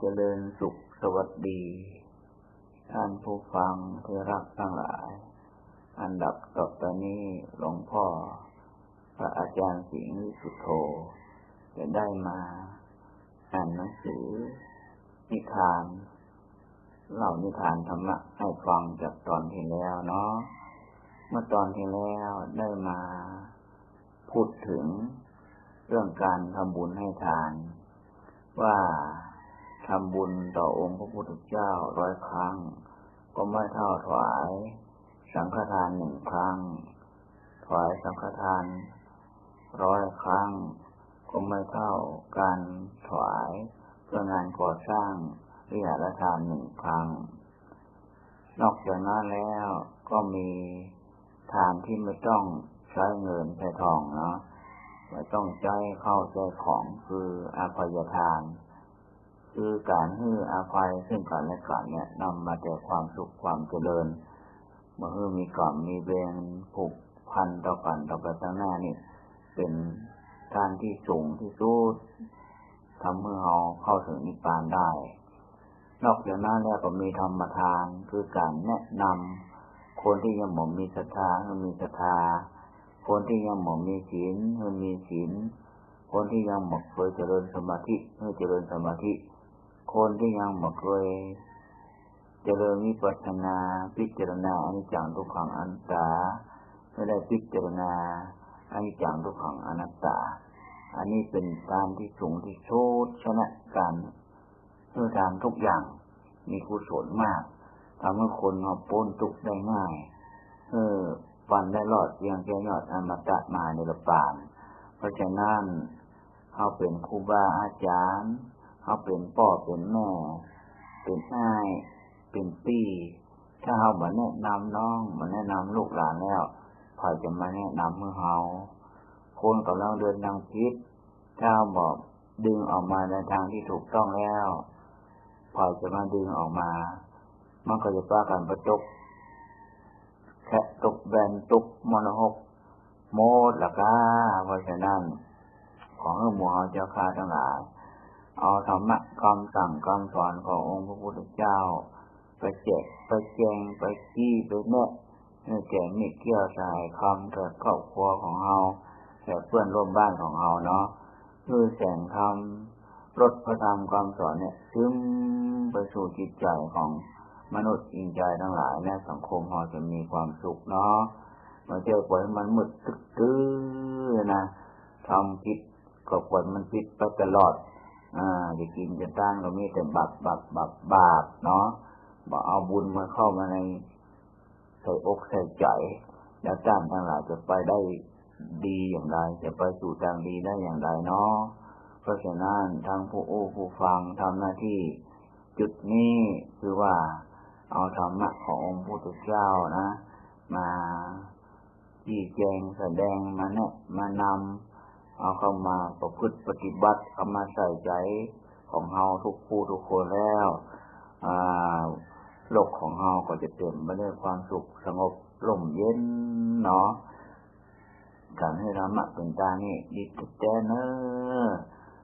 เจริญสุขสวัสดี ท่านผู้ฟังที่รักทั้งหลาย อันดับต่อไปนี้หลวงพ่อ พระอาจารย์สิงห์สุโธจะได้มาอ่านหนังสือ นิทานเล่านิทานธรรมะให้ฟังจากตอนที่แล้วเนาะเมื่อตอนที่แล้วได้มาพูดถึงเรื่องการทำบุญให้ทาน ว่า ทำบุญต่อองค์พระพุทธเจ้าร้อยครั้ง ก็ไม่เท่าถวาย สังฆทานหนึ่งครั้ง ถวายสังฆทานร้อยครั้ง ก็ไม่เท่าการถวายเพื่องานก่อสร้างวิหารทานหนึ่งครั้ง นอกจากนั้นแล้วก็มีทานที่ไม่ต้องใช้เงินใช้ทองเนาะไม่ต้องใจเข้าใจของคืออาภัยทาน คือการให้อาภัยซึ่งกันและกันเนี่ยนำมาแต่ความสุขความเจริญเมื่อมีกล่อมมีเบงผูกพันต่อกันต่อไปตั้งหน้านี่เป็นการที่สูงที่สุดทำให้เราเข้าถึงนิพพานได้ นอกจากนั้นแล้วก็มีธรรมทานคือการแนะนำคนที่ยังหมมีศรัทธาให้มีศรัทธาคนที่ยังหมมีศีลให้มีศีลคนที่ยังหมกเคยเจริญสมาธิให้เจริญสมาธิ คนที่ยังไม่เคยเจริญวิปัสสนาพิจารณาอนิจจังทุกขังอนัตตาไม่ได้พิจารณาอนิจจังทุกขังอนัตตา อันนี้เป็นการที่สูงที่สุดชนะการเพื่อทำทุกอย่างมีกุศลมากทำให้คนมาพ้นทุกข์ได้ง่าย เออฟันได้รอดยังแค่ยอดอมตะมาในละปาน เพราะฉะนั้นเขาเป็นครูบาอาจารย์ เขาเป็นพ่อเป็นแม่ เป็นอ้าย เป็นปีถ้าเขามาแนะนำน้องมาแนะนำลูกหลานแล้วคอยจะมาแนะนำเมื่อเขาคนกำลังเดินทางพิษถ้าบอกดึงออกมาในทางที่ถูกต้องแล้วคอยจะมาดึงออกมา มันก็จะป้ากันประจบแค่ตกแบนตุกมโนหก โมดละก้าเพราะฉะนั้น ของเอหมูเฮาเจ้าข้าทั้งหลาย เอาธรรมะคำสั่งคำสอนขององค์พระพุทธเจ้า ไปแจกไปแจงไปขี้ไปแนะแก่มีเกี่ยวสายคำเกิดครอบครัวของเราแก่เพื่อนร่วมบ้านของเราเนาะคือแสงคำรถพระธรรมคำสอนเนี่ยซึมไปสู่จิตใจของมนุษย์อิงใจทั้งหลายและสังคมเราจะมีความสุขเนาะมาเจอปล่อยมันมืดตึกตื้อนะทำผิดก็ปล่อยมันผิดไปตลอด อ่าจะกินจะตั้งก็มีแต่บาปบาปบาปบาปเนาะบอกเอาบุญมาเข้ามาในใส่อกใส่ใจแล้วจ้างทั้งหลายจะไปได้ดีอย่างไร จะไปสู่ทางดีได้อย่างไรเนาะเพราะฉะนั้นทางผู้อู้ผู้ฟังทำหน้าที่ จุดนี้คือว่าเอาธรรมะขององค์พุทธเจ้านะ มาชี้แจงแสดงมาแนะมานำ เอาเข้ามาประพฤติปฏิบัติเข้ามาใส่ใจของเฮาทุกผู้ทุกคนแล้วโลกของเฮาก็จะเต็มไปด้วยความสุขสงบร่มเย็นเนาะการให้ธรรมะเป็นตานี่ดีทุกแจเนอ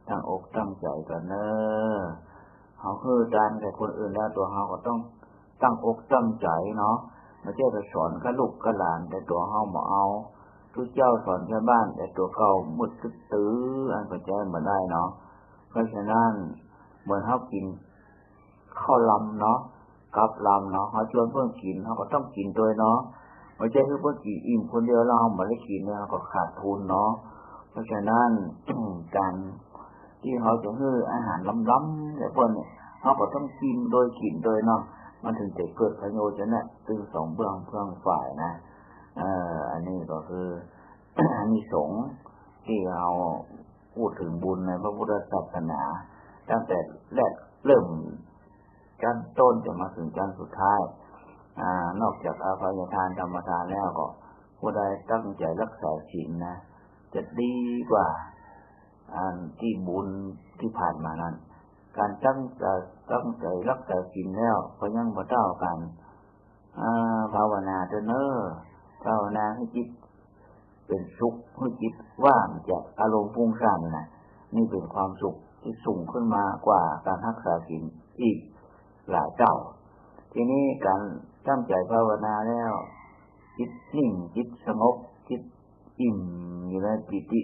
ตั้งอกตั้งใจกันเนอเขาคือการแต่คนอื่นแล้วตัวเฮาก็ต้องตั้งอกตั้งใจเนาะไม่ใช่ไปสอนกระลูกกระหลานแต่ตัวเฮาบ่เอา ทุกเจ้าสอนชาวบ้านแต่ตัวเขามุดตื้ออันก็แจ้มาได้เนาะเพราะฉะนั้นเหมือนเขากินข้าวลำเนาะกับลำเนาะเขาชวนเพื่อนกินเขาก็ต้องกินตัวเนาะไม่ใช่เพื่อนกินอิ่มคนเดียวเราไม่ได้กินเนี่ยก็ขาดทุนเนาะเพราะฉะนั้นการที่เขาจะให้อาหารล้ำๆแต่พวกเนี่ยเขาก็ต้องกินโดยกินโดยเนาะมันถึงจะเกิดประโยชน์จะเนี่ยตึงสองเบื้องเพื่องฝ่ายนะ เอออันนี้ก็คืออันนี้สงที่เราพูดถึงบุญในพระพุทธศาสนา ตั้งแต่แรกเริ่มกันต้นจะมาถึงกันสุดท้ายอ่านอกจากอาภัยทานธรรมทานแล้วก็ผู้ใดตั้งใจรักษาศีลนะ จะดีกว่าอันที่บุญที่ผ่านมานั้น การตั้งใจตั้งใจรักษาศีลแล้วก็ยังมาเท่ากันภาวนาเถอะเนอ ภาวนาให้จิตเป็นสุขให้จิตว่างจากอารมณ์ฟุ้งซ่านนะนี่เป็นความสุขที่สูงขึ้นมากว่าการรักษาศีลอีกหลายเจ้า ทีนี้การตั้งใจภาวนาแล้ว จิตนิ่งจิตสงบจิตอิ่มอยู่ในปิติ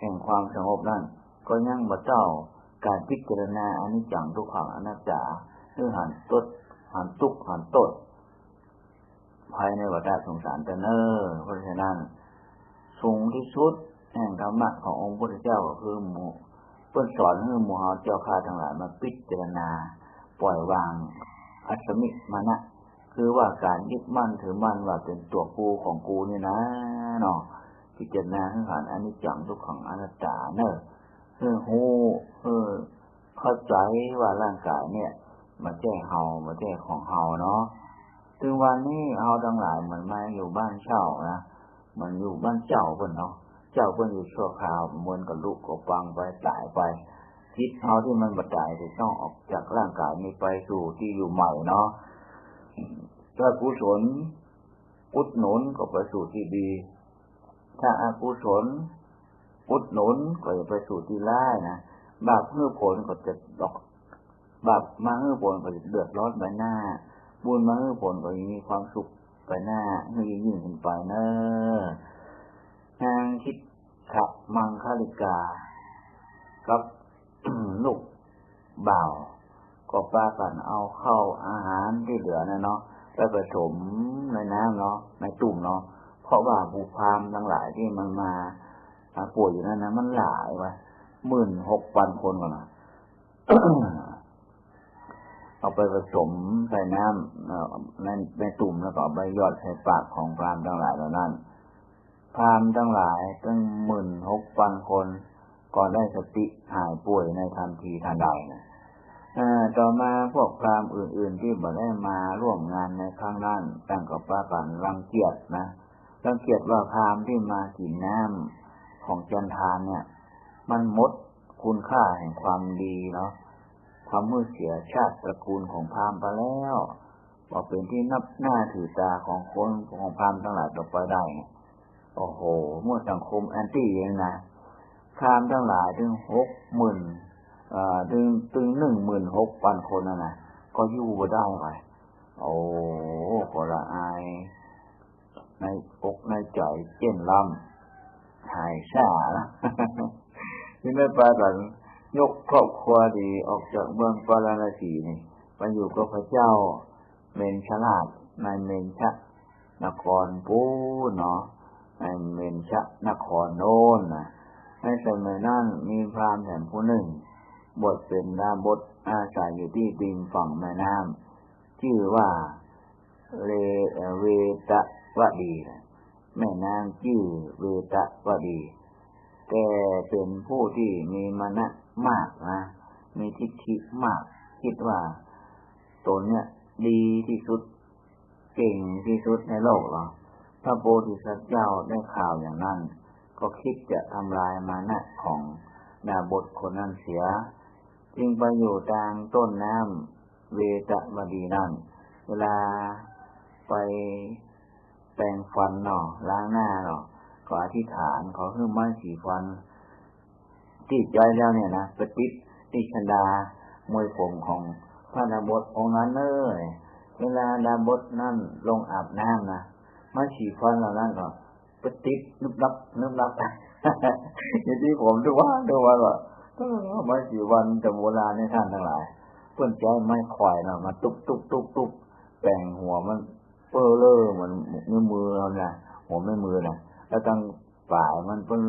แห่งความสงบนั่นก็ยังมาเจ้าการพิจารณาอนิจจังทุกขังอนัตตาคือหันตดหันตุกหันตด ภายในวัฏสงสารแต่เนอเพราะฉะนั้นสูงที่สุดแห่งธรรมะขององค์พระเจ้าก็คือหมู่เพื่อสอนให้หมู่เฮาเจ้าข้าทั้งหลายมาพิจารณา ปล่อยวางอัศมิมานะคือว่าการยึดมั่นถือมั่นว่าเป็นตัวกูของกูนี่นะเนาะพิจารณาให้ผ่านอนิจจังทุกขังอนัตตาเนอะเพื่อหูเพื่อเข้าใจว่าร่างกายเนี่ยมาแจ้เฮามาแจ้ของเฮาเนาะ ถึงวันนี้เฮาทั้งหลายเหมือนมาอยู่บ้านเช่านะมันอยู่บ้านเจ้าเพิ่นเนาะเจ้าเพิ่นอยู่ชั่วคราวมวนกับลูกก็ฟังไปตายไปจิตเฮาที่มันบัดตายจะต้องออกจากร่างกายนี้ไปสู่ที่อยู่ใหม่เนาะถ้ากุศลอุดหนุนก็ไปสู่ที่ดี ถ้าอากุศลอุดหนุนก็จะไปสู่ที่ร้ายนะบาปเมื่อผลก็จะดอกบาปมาเมื่อผลก็จะเดือดร้อนไปหน้า บุญมาเมื่อผลก็มีความสุขไปหน้าให้ยิ่งขึ้นไปเนอะนางคิดขับมังคาลิกา กับลูกบ่าว ก็ปากันเอาเข้าอาหารที่เหลือนะเนาะไปผสมในน้ำเนาะในตุ่มเนาะเพราะว่าบุพามทั้งหลายที่มันมาป่วยอยู่นั่นนะมันหลายวะหมื่นหกพันคนก่อนนะ เอาไปผสมใส่น้ำในในตุ่มแล้วก็ใบยอดใส่ปากของพรามทั้งหลายเหล่านั้นพรามทั้งหลายตั้งหมื่นหกพันคนก่อนได้สติหายป่วยในทันทีทันใดนะต่อมาพวกพรามอื่น ๆ ที่บ่ได้มาร่วมงานในครั้งนั้นตั้งกับป้ากันรังเกียจนะรังเกียจว่าพรามที่มากินน้ำของจันทานเนี่ย มันมดคุณค่าแห่งความดีเนาะ ความมือเสียชาติตระกูลของพรามไปแล้วว่าเป็นที่นับหน้าถือตาของคนของพรามทั้งหลายต่อไปได้โอ้โหเมื่อสังคมแอนตี้เองนะพรามทั้งหลายถึงหกหมื่นถึงถึงหนึ่งหมื่นหกพันคนนะนะก็อยู่มาได้ไปโอ้ก็ละอาย ในอกในใจเจ็นลำหายชาละที่ไม่ปากัน ยกครอบครัวดีออกจากเมืองปาราณสีนี่ไปอยู่กับพระเจ้าเมนชลาดในเมนชะ นครปูเนาะในเมนชะ นครโน้นนะในสมัยนั้นมีพรามแห่งผู้หนึ่ง บทเป็นดาบทอาศัยอยู่ที่ริมฝั่งแม่น้ำชื่อว่าเลเวตะวดีแม่นางชื่อเวตะวดี แกเป็นผู้ที่มีมณะ มากนะ มีทิฏฐิมาก คิดว่าตนเนี่ย ดีที่สุด เก่งที่สุดในโลกหรอพระโพธิสัตว์เจ้าได้ข่าวอย่างนั้น ก็คิดจะทำลายมานะของนาบทคนนั้นเสีย จึงไปอยู่ทางต้นน้ำเวตวดีนั่น เวลาไปแปรงฟันเนาะล้างหน้าเนาะก็อธิษฐานขอให้ไม้สีฟัน ติดใจแล้วเนี่ยนะปฏิติชดามวยผมของพระดาบทองนั้นเลยเวลาดาบทนั่นลงอาบน้ำนะมาฉีฟันเรานั่นก็ปฏินึบรับนึบรับอย่างที่ผมทุกวันทุกวันว่ามาฉีวันจะโบราณในท่านทั้งหลายเพื่อนใจไม่ควายเนาะมาตุบตุบตุบตุบแต่งหัวมันเปื้อเลอเหมือนมือมือเราเนี่ยหัวไม่มือนะแล้วตั้งฝ่ายมันเป็น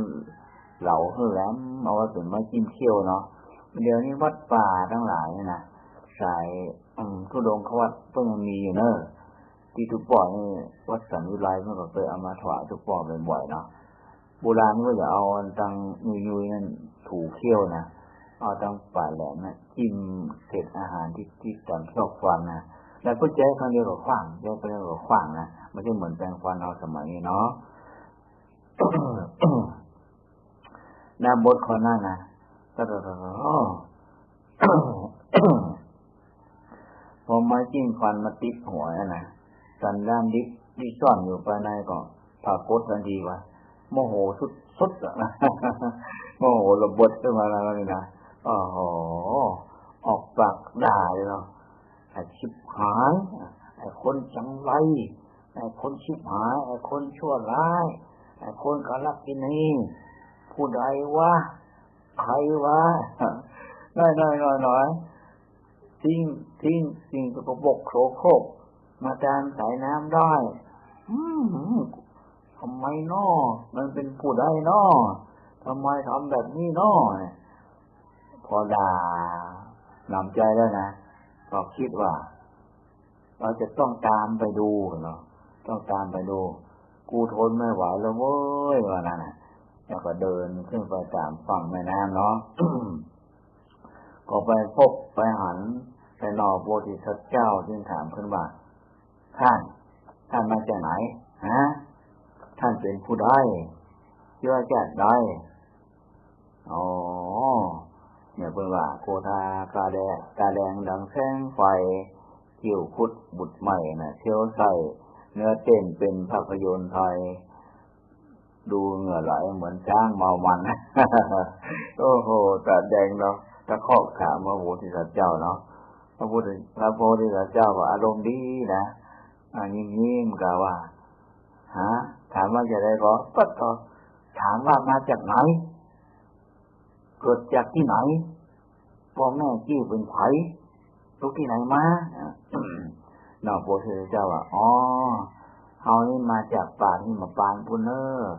เหลาเฮือแหลมเอาว้เป็นไม้จิ้มเขี้ยวเนาะเดี๋ยวนี้วัดป่าทั้งหลายนะสายทุดงเขาวัดก็ยังมีอยู่เนอะที่ทุกป่อนี่วัดสันวิไลเมื่อก่อนเคยเอามาถวายทุกป่อบ่อยๆเนาะโบราณก็จะเอาตังยุยๆนั่นถูเขี้ยวนะเอาตังป่าแหลมนะจิ้มเศษอาหารที่ที่ตังชอบฟันนะแล้วก็แจ้ครั้งเดียวกับขว้างแจ้ครั้งเดียวกับขว้างนะไม่ใช่เหมือนแปลงฟันเอาสมัยนี้เนาะ นาบทคนนั้นนะก็พอไม้จิ้มฟันมาติดหัวนะสันด้านดิบที่ซ่อนอยู่ภายในก็ผากดทันทีว่าโมโหสุดสุดนะโมโหระบดขึ้นมาแล้วนี่นะโอ้โหออกปากด่าเลยเนาะไอ้ชิบหายไอ้คนจังไรไอ้คนชิบหายไอ้คนชั่วร้ายไอ้คนกลักกินี ผู้ใดวะใครวะน้อยน้อยน้อยน้อยทิ้งทิ้งสิ่งสกปรกโสโครกมาจานสายน้ำได้อืทำไมนาะมันเป็นผู้ใดนาะทำไมทำแบบนี้นาะพอด่านำใจแล้วนะก็คิดว่า เราจะต้องตามไปดูเนาะต้องตามไปดู กูทนไม่ไหวแล้วเว้ยว่านั่นนะ แล้วก็เดินขึ้นไปตามฝั่งแม่น้ำเนาะก็ไปพบไปหันไปนอโบธิสัตว์เจ้าจึงถามขึ้นว่าท่าน ท่านมาจากไหนฮะท่านเป็นผู้ใดเชื่อจากใดอ๋อเนี่ยเป็นว่าโคทากาแดงกาแดงดังแสงไฟคิ้วพุดบุดใหม่นะ่ะเที่ยวใส่เนื้อเต้นเป็นภาพยนตร์ไทย ดูเหงื่อไหลเหมือนช้างเมามันโอ้โหตาแดงเนาะตะคอกถามพระโพธิสัตว์เจ้าเนาะพระพุทธพระโพธิสัตว์เจ้าก็อารมณ์ดีนะอันนี้ยิ้มกล่าวว่าฮะถามว่าจะได้ก็ก็ตอบถามว่ามาจากไหน เกิดจากที่ไหนพ่อแม่ชื่เป็นไผ่ทุกที่ไหนมาเนาะโพธิสัตว์เจ้าว่าอ๋อเฮานี่มาจากป่าที่มาปานพุนเนอร์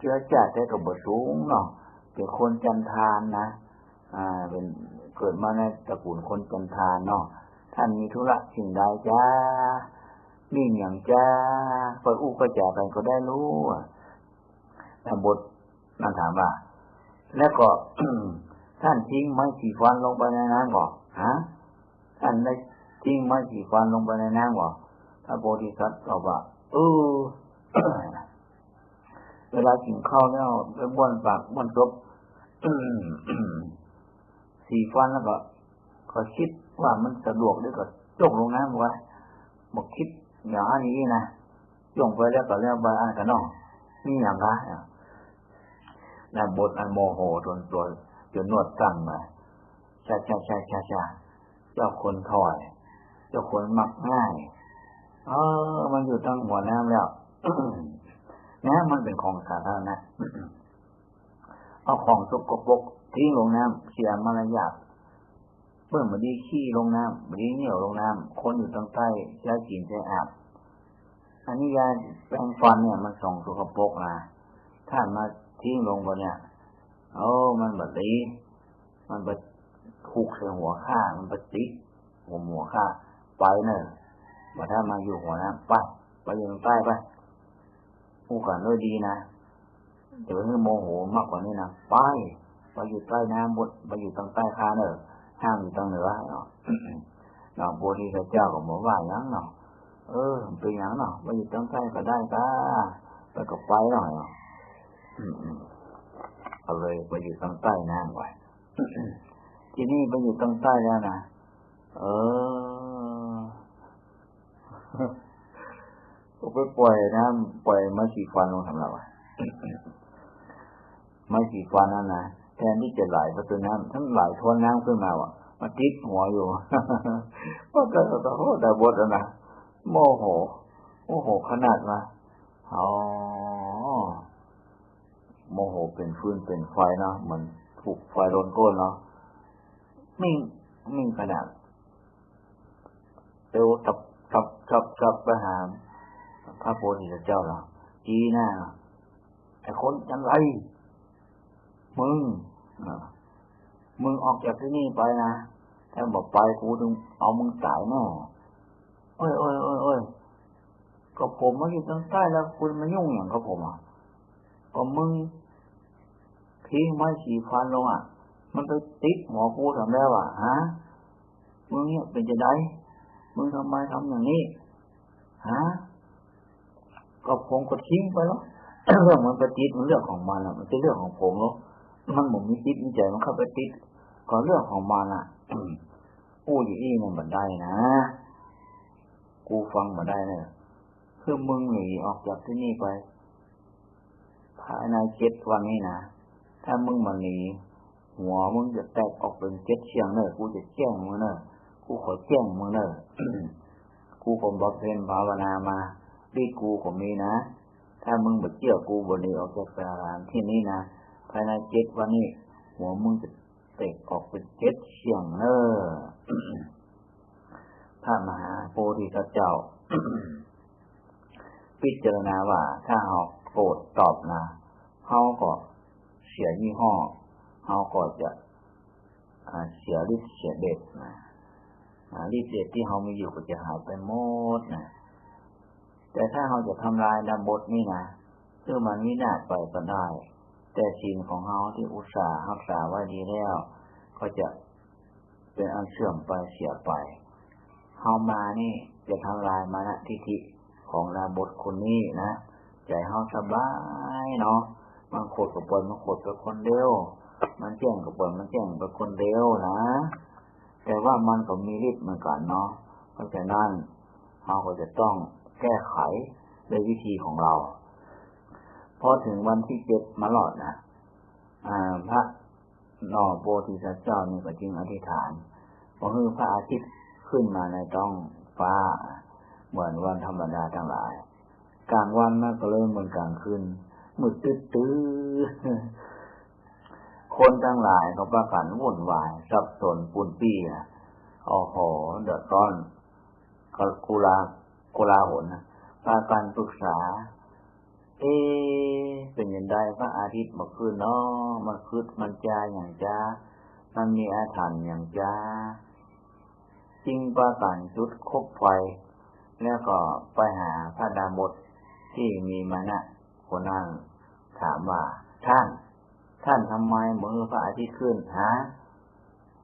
เชื้อจากแต่กับบสูงเนาะเป็นคนจันทานนะ อ่า เป็นเกิดมาในตระกูลคนจันทานเนาะท่านมีธุระสิ่งใดจ้านี่อย่างจ้าไปอู้ก็จ่ากันก็ได้รู้แต่บทนั่นถามว่า แล้วก็ท่านทิ้งไม้สีฟันลงไปในน้ำบ่ฮะท่านได้ทิ้งไม้สีฟันลงไปในน้ำบ่พระโพธิสัตว์ตอบว่าเออ เวลากินข้าวแล้วไปบ้วนปากบ้วนซบสีฟันแล้วก็ก็คิดว่ามันสะดวกด้วยก็จกลงน้ำไว้บอกคิดอย่างนี้นะจงไปแล้วก็แล้วไปอ่านกันนอกนี่อย่างไรนะบทอันโมโหจนตัวจนนวดตั้งมาชาชาชาชาชาเจ้าคนถอย เจ้าคนมักง่าย เออ มันอยู่ตั้งหัวน้ำแล้ว น้ำมันเป็นของสาธารณะเอาของสกปรกทิ้งลงน้ำเสียมารยาทเมื่อมาดีขี้ลงน้ำมดีเหนียวลงน้ำคนอยู่ตั้งใต้ใช้กินใช้อาบอันนี้ยาแปรงฟันเนี่ย มันส่งสกปรกนะถ้ามาทิ้งลงบนเนี่ยโอ้มันบบนี้มันไปถูกใส่หัวข้ามันไปติดหัวหัวข้าไปเนอะว่าถ้ามาอยู่หัวน้ำไปไปอยู่ตรงใต้ไป ผู้กันด้วยดีนะเดี๋ยวให้โมโหมากกว่านี้นะไปไปอยู่ใต้น้ำบดไปอยู่ตรงใต้คาเนอะห้ามอยู่ตรงเหนือเนาะเนาะโบธิสัตว์เจ้าก็บอกว่าอย่างเนาะเออเป็นอย่างเนาะไปอยู่ตรงใต้ก็ได้ก็ไปก็ไปหน่อยเนาะเอาเลยไปอยู่ตรงใต้น้ำไว้ที่นี่ไปอยู่ตรงใต้แล้วนะเออ ก็ไปปล่อยน้ำปล่อยไม้สีฟันลงทำเราไม้สีฟันนั่นนะแทนที่จะไหลประตูน้ำทั้งไหลทวนน้ำขึ้นมาว่ะมาติดหัวอยู่ก็แต่แต่โหแต่บทนะโมโหโมโหขนาดมาอ๋อโมโหเป็นฟืนเป็นไฟเนาะเหมือนถูกไฟโดนก้นเนาะมิ่งมิ่งขนาดเร็วตับตับตับตับไปหา พระโพธิสัตว์เจ้าเราจีหน่าไอ้คนจังไร มึงมึงออกจากที่นี่ไปนะถ้าบอกไปกูต้องเอามึงตายแน่โอ้ยโอ้ยโอ้ยโอ้ยก็ผมมาอยู่ตรงใต้แล้วคุณมายุ่งอย่างกับผมอะก็มึงทิ้งไม้สีฟันลงอะ มันไปติดหมอกูทำแล้วอะฮะมึงเนี่ยเป็นจะได้มึงทำไมทำอย่างนี้ฮะ ก็ผมก็ทิ้งไปแล้วเรื่องมันไปติดมันเรื่องของมันอะ มันเป็นเรื่องของผมเนาะมันหมุนมีติดมีใจมันเข้าไปติดก็เรื่องของมันอะอู้อยู่อี้มันบันได้นะ กูฟังมาได้เนี่ยคือมึงหนีออกจากที่นี่ไปภายในเจ็ดวันนี้นะถ้ามึงมาหนีหัวมึงจะแตกออกเป็นเจ็ดเชียงเนอะกูจะแจ้งมึงเนอะกูขอแจ้งมึงเนอะกูผมบำเพ็ญภาวนามา ดีกูผมมีนะ ถ้ามึงบดเกี่ยวกูบนนี้ออกจากสถานที่นี้นะภายในเจ็ดวันนี้หัวมึงจะเตกออกเป็นเจ็ดเชียงเนอพระมหาโพธิสัตว์เจ้า พิจารณาว่าถ้าเขาโกรธตอบนะเขาก็เสียยี่ห้อเขาก็จะเสียฤทธิ์เสียเด็ดนะฤทธิ์เด็ดที่เขามีอยู่ก็จะหายไปหมดนะ แต่ถ้าเขาจะทำลายดำบทนี่นะคือมันวินาศไปก็ได้ แต่ศีลของเขาที่อุตส่าห์รักษาไว้ดีแล้ว ก็จะเป็นอันเสื่อมไปเสียไปเฮามานี่จะทำลายมานะทิฏฐิของดาบทคนนี้นะใจเฮาสบายเนาะมันโคตรกับปนมันโคตรกับคนเดียวมันแจ้งกับปนมันแจ้งกับคนเดียวนะแต่ว่ามันก็มีฤทธิ์เหมือนกันเนาะเพราะฉะนั้นเราก็จะต้อง แก้ไขโดยวิธีของเรา พอถึงวันที่เจ็ดมาหลอดนะพระนอโบธิสัตว์เจ้านี่ก็จึงอธิษฐานว่าคือพระอาทิตย์ขึ้นมาในท้องฟ้า เหมือนวันธรรมดาทั้งหลาย กลางวันนั่นก็เริ่มเหมือนกลางคืนมืดตื้อตื้อคนทั้งหลายเขาประกันวุ่นวายสับสนปุ่นปี้อะโอ้โหเดือดร้อนกุลา กุลาหนนะปากันปรึกษา เอเป็นยังไงพระอาทิตย์มาคืนเนาะมันคืดมันจ้าอย่างจ้า มันมีอาถรรพ์อย่างจ้าจริงประกันชุดคบไฟ แล้วก็ไปหาพระดาบทที่มีมานะคนนั้นถามว่าท่าน ท่านทำไมมือพระอาทิตย์ขึ้นฮะ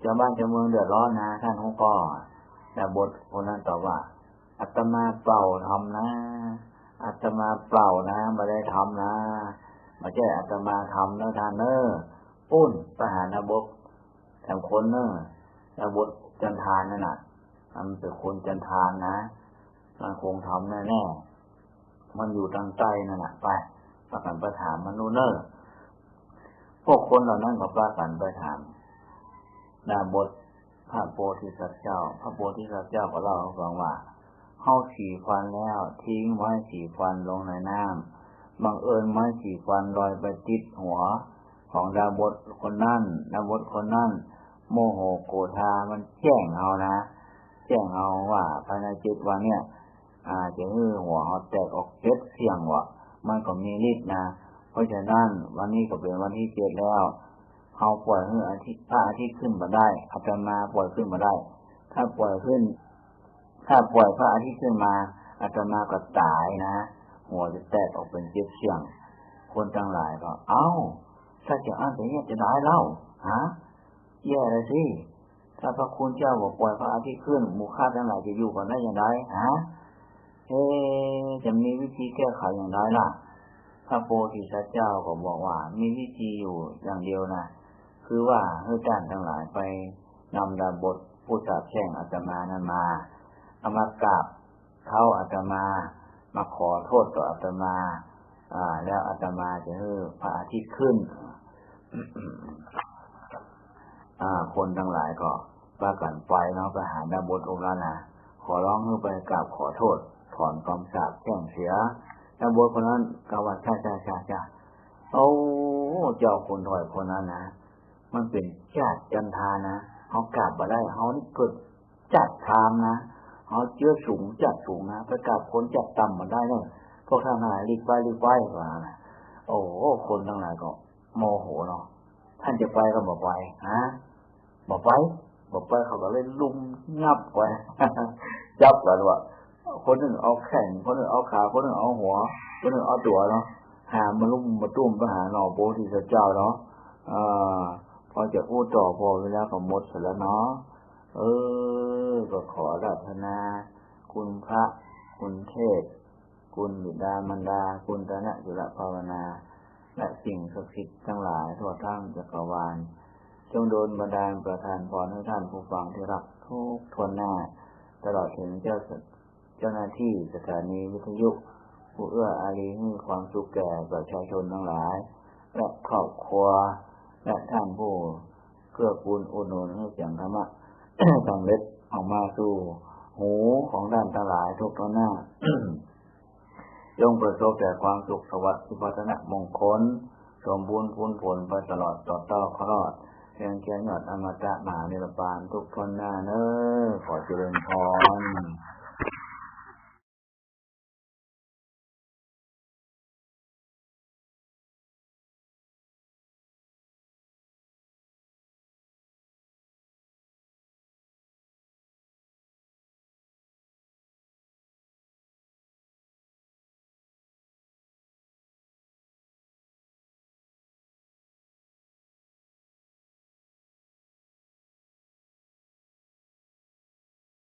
เจ้าบ้านเจ้าเมืองเดือดร้อนนะท่านฮงก็ดาบทคนนั้นตอบว่า อาตมาเปล่าทำนะอาตมาเปล่านะไม่ได้ทำนะมาใช่อาตมาทำนะท่านเนอปุ้นประหารนบกทำคนเนอนบทจันทานนั่นน่ะทำเป็นคนจันทานนะมันคงทำแน่แน่มันอยู่ทางใต้นั่นแหละไปประกันไปถามมนุษย์เนอพวกคนเหล่านั้นก็ประกันไปถามดาบทพระโพธิสัตว์เจ้า พระโพธิสัตว์เจ้าก็เล่าให้ฟังว่า เข้าสีฟันแล้ว ทิ้งไม้สีฟันลงในน้ำบังเอิญไม้สีฟันลอยไปติดหัว ของดาบทคนนั่นดาบทคนนั่น โมโหโกธามันแจ้งเอานะ แจ้งเอาว่าภายในจิตวันเนี่ย อาจะฮือหัวเขาแตกออกเจ็ดเสียงวะมันก็มีฤทธิ์นะ เพราะฉะนั้นวันนี้ก็เป็นวันที่เจ็ดแล้วเขาปล่อยให้อาทิตย์พระอาทิตย์ขึ้นมาได้อาจมาปล่อยขึ้นมาได้ ถ้าปล่อยขึ้น ถ้าปล่อยพระอาทิตย์ขึ้นมาอาจมาก็ตายนะ หัวจะแตกออกเป็นเจ็ดเสียง คนทั้งหลายก็ เอ้า ถ้าจะอ่านอย่างนี้จะได้เล่าฮะแย่เลยสิถ้าพระคุณเจ้าบอกปล่อยพระอาทิตย์ขึ้นหมู่ข้าทั้งหลายจะอยู่กันได้อย่างไรฮะเอ๊จะมีวิธีแก้ไขอย่างไรล่ะ พระโพธิสัตว์เจ้าก็บอกว่า มีวิธีอยู่อย่างเดียวนะคือว่าให้ท่านทั้งหลายไปนำดาบทผู้สาบแช่งอาตมานั้นมา เอามากราบเขาอาตมา มาขอโทษต่ออาตมาอ่า แล้วอาตมาจะให้พระอาทิตย์ขึ้นอ่า คนทั้งหลายก็ประกันไปเนาะไปหาดาบทองค์นั้นนะขอร้องให้ไปกราบขอโทษ ถอนความสาบแช่งเสียแล้วบัวคนนั้นกาว่าใช่ใช่ใช่ใช่โอ้เจ้าคนถอยคนนั้นนะมันเป็นจัดจันทานะเขากราบมาได้เขานี่เกิดจัดทามนะ เขาเชื่อสูงจัดสูงนะไปกาบคนจัดต่ำมาได้เลยพวกท่านหายรีบไปรีบไปว่าโอ้คนทั้งหลายก็โมโหเนาะท่านจะไปก็บอกไปฮะบอกไปบอกไปเขาก็เลยลุมงับไปจับกันว่าคนหนึ่งเอาแข่งคนหนึ่งเอาขาคนหนึ่งเอาหัว คนหนึ่งเอาตัวเนาะหามาลุ่มมาตุ้มไปหาหน่อโบที่เจ้าเนาะอ่าพอจะพูดต่อพอเวลาก็หมดเสร็จแล้วเนาะ เออ ก็ขอรัตนา คุณพระ คุณเทศ คุณบิดามารดา คุณตนะจุลภาวนา และสิ่งศักดิ์สิทธิ์ทั้งหลายทั่วทั้งจักรวาล จงโดนบันดาลประทานพรให้ท่านผู้ฟังที่รักทุกทวนหน้า ตลอดถึงเจ้าเจ้าหน้าที่สถานีวิทยุผู้เอื้ออารีให้ความสุขแก่ประชาชนทั้งหลาย และครอบครัว และท่านผู้เกื้อกูลอุดหนุนให้เสียงธรรมะ สำเล็บออกมาสู่หูของด้านตลายทุกตัวหน้าจงประสบแต่ความสุขสวัสดิ์สุพัฒนะมงคล สมบูรณ์พูนผลไปตลอดต่อเต้าคลอดเพียงแค่หยอดอมตะมหานิรปานทุกทนหน้าเน้อขอเจริญพร